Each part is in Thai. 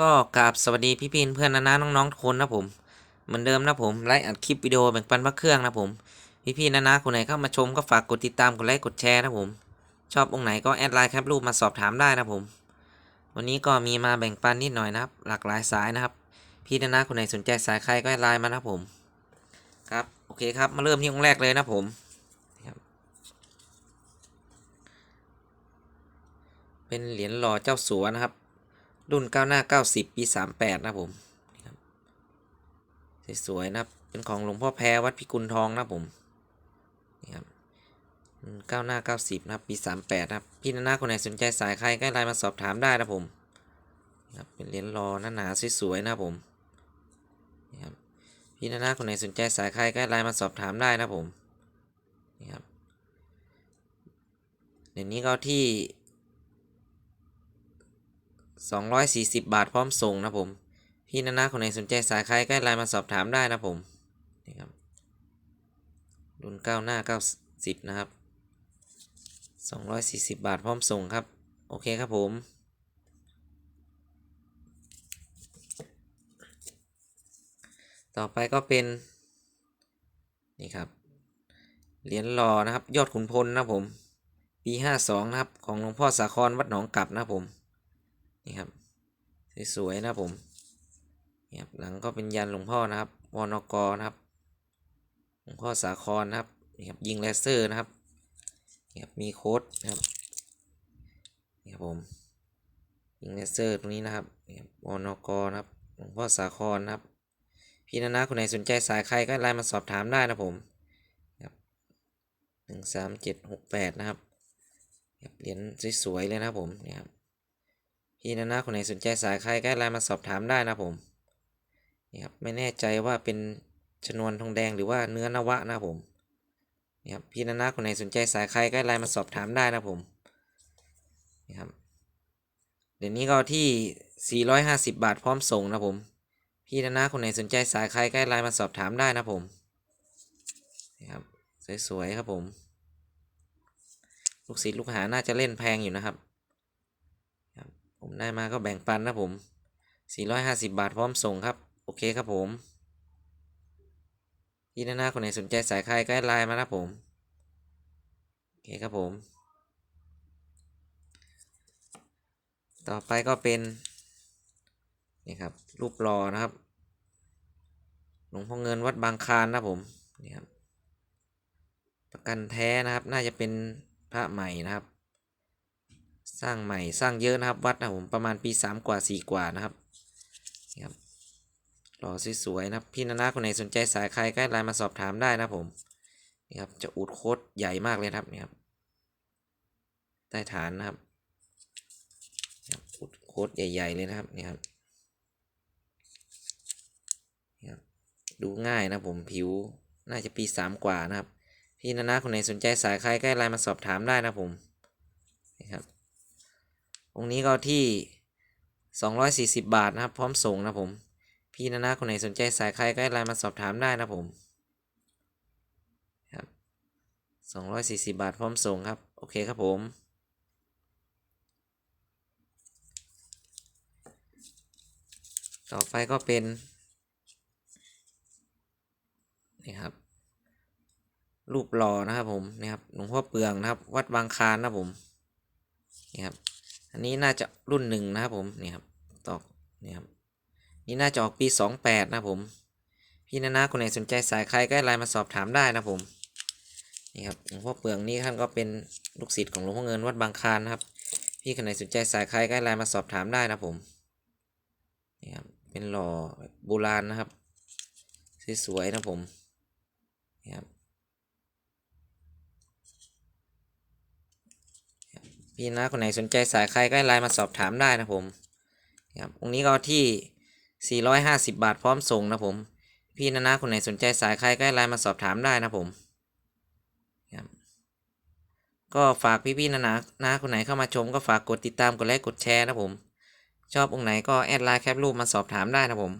ก็กราบสวัสดีพี่พี่เพื่อนนะนะน้องๆทุกคนนะผมเหมือนเดิมนะผมไลฟ์อัดคลิปวิดีโอแบ่งปันพระเครื่องนะผมพี่พี่ๆนะนะคนไหนเข้ามาชมก็ฝากกดติดตามกดไลค์กดแชร์นะผม ชอบองค์ไหนก็แอดไลน์แคปรูปมาสอบถามได้นะผม วันนี้ก็มีมาแบ่งปันนิดหน่อยนะครับ หลากหลายสายนะครับ พี่นะนะคนไหนสนใจสายใครก็แอดไลน์มานะผมครับโอเคครับมาเริ่มที่องค์แรกเลยนะผมเป็นเหรียญหล่อเจ้าสัวนะครับ รุ่น9หน้า 90 ปี 38 นะผมนี่ครับสวยๆนะเป็นของหลวงพ่อแพรวัดพิกุลทองนะผมนี่ครับรุ่น9หน้า 90 นะครับ ปี 38 นะครับ พี่นานาคนไหนสนใจสายใครก็ไลน์มาสอบถามได้นะผมนี่ครับเป็นเหรียญรอหนาๆสวยๆนะผมนี่ครับพี่นานาคนไหนสนใจสายใครก็ไลน์มาสอบถามได้นะผมนี่ครับเดี๋ยวนี้ก็ที่ 240 บาทพร้อมส่งนะผม พี่นานาคนไหนสนใจสายใครใก็ไลน์มาสอบถามได้นะผม นี่ครับ รุ่น9หน้า90 นะครับ 240 บาทพร้อมส่งครับ โอเคครับผมต่อไปก็เป็นนี่ครับเหรียญหล่อนะครับ ยอดขุนพลนะผม ปี 52 นะครับ ของหลวงพ่อสาครวัดหนองกลับนะผม นี่ครับสวยๆนะครับผมนี่ครับหลังก็เป็นยันหลวงพ่อนะครับวนกนะครับหลวงพ่อสาครนะครับนี่ครับยิงเลเซอร์นะครับนี่ครับมีโค้ดนะครับนี่ครับผมยิงเลเซอร์ตรงนี้นะครับนี่ครับวนกนะครับหลวงพ่อสาครนะครับพี่นานาคนไหนสนใจสายใครก็ไลน์มาสอบถามได้นะผมครับหนึ่งสามเจ็ดหกแปดนะครับครับเหรียญสวยๆเลยนะครับผมนี่ครับ พี่นะนะคนไหนสนใจสายใครก็ไลน์มาสอบถามได้นะผมนี่ครับไม่แน่ใจว่าเป็นชนวนทองแดงหรือว่าเนื้อนวะนะผมนี่ครับพี่นะนะคนไหนสนใจสายใครก็ไลน์มาสอบถามได้นะผมนี่ครับเดี๋ยวนี้ก็ที่ 450 บาทพร้อมส่งนะผมพี่นะนะคนไหนสนใจสายใครก็ไลน์มาสอบถามได้นะผมนี่ครับสวยๆครับผม ลูกศิษย์ลูกหาน่าจะเล่นแพงอยู่นะครับ ผมได้มาก็แบ่งปันนะผม 450 บาทพร้อมส่งครับ โอเคครับผมพี่นานาคนไหนสนใจสายใครก็ไลน์มานะผม โอเคครับผม ต่อไปก็เป็น นี่ครับ รูปหล่อนะครับ หลวงพ่อเงินวัดบางคานนะผม นี่ครับ ประกันแท้นะครับ น่าจะเป็นพระใหม่นะครับ สร้างใหม่สร้างเยอะนะครับวัดนะผมประมาณปีสามกว่าสี่กว่านะครับนี่ครับหล่อสวยๆนะครับพี่นานาคนไหนสนใจสายใครก็ไลน์มาสอบถามได้นะผมนี่ครับจะอุดโคตรใหญ่มากเลยครับนี่ครับใต้ฐานนะครับอุดโคตรใหญ่ ๆ เลยนะครับนี่ครับนี่ครับดูง่ายนะผมผิวน่าจะปีสามกว่านะครับพี่นานาคนไหนสนใจสายใครก็ไลน์มาสอบถามได้นะผมนี่ครับ องค์นี้ก็ที่ 240 บาทนะครับ พร้อมส่งนะผม พี่นานาคนไหนสนใจสายใครก็ไลน์มาสอบถามได้นะผมครับ240 บาทพร้อมส่งครับ โอเคครับผมต่อไปก็เป็น นี่ครับ รูปหล่อนะครับผม นี่ครับหลวงพ่อเปลืองนะครับ วัดบางคานนะผม นี่ครับ อันนี้น่าจะรุ่นหนึ่งนะครับผมนี่ครับตอกนี่ครับนี่น่าจะออกปีสองแปดนะผมพี่นานาคนไหนสนใจสายใครก็ไลน์มาสอบถามได้นะผมนี่ครับหลวงพ่อเปลืองนี่ท่านก็เป็นลูกศิษย์ของหลวงพ่อเงินวัดบางคานนะครับ พี่คนไหนสนใจสายใครก็ไลน์มาสอบถามได้นะผมนี่ครับเป็นหล่อโบราณนะครับสวยๆนะผมนี่ครับ พี่นะคนไหนสนใจสายใครก็ไลน์มาสอบถามได้นะผมครับองค์นี้ก็ที่ 450 บาทพร้อมส่งนะผม พี่นะนะคนไหนสนใจสายใครก็ไลน์มาสอบถามได้นะผมครับก็ฝากพี่ๆนะนะนะคนไหนเข้ามาชมก็ฝากกดติดตามกดไลค์กดแชร์นะผม ชอบองค์ไหนก็แอดไลน์แคปรูปมาสอบถามได้นะผม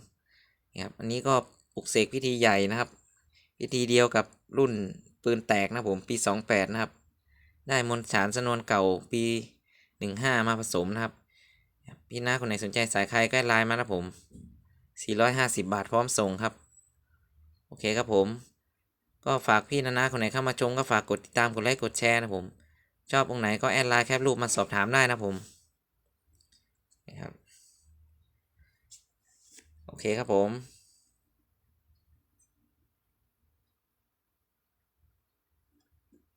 ครับอันนี้ก็ปลุกเสกพิธีใหญ่นะครับ พิธีเดียวกับรุ่นปืนแตกนะผมปี 28 นะครับ ได้มนสารสนวนเก่าปีหนึ่งห้ามาผสมนะครับ พี่น้าคนไหนสนใจสายใครก็ไลน์มานะผม 450 บาทพร้อมส่งครับ โอเคครับผม ก็ฝากพี่นานาคนไหนเข้ามาชมก็ฝากกดติดตามกดไลค์กดแชร์นะผม ชอบตรงไหนก็แอดไลน์แคปรูปมาสอบถามได้นะผมนะครับโอเคครับผม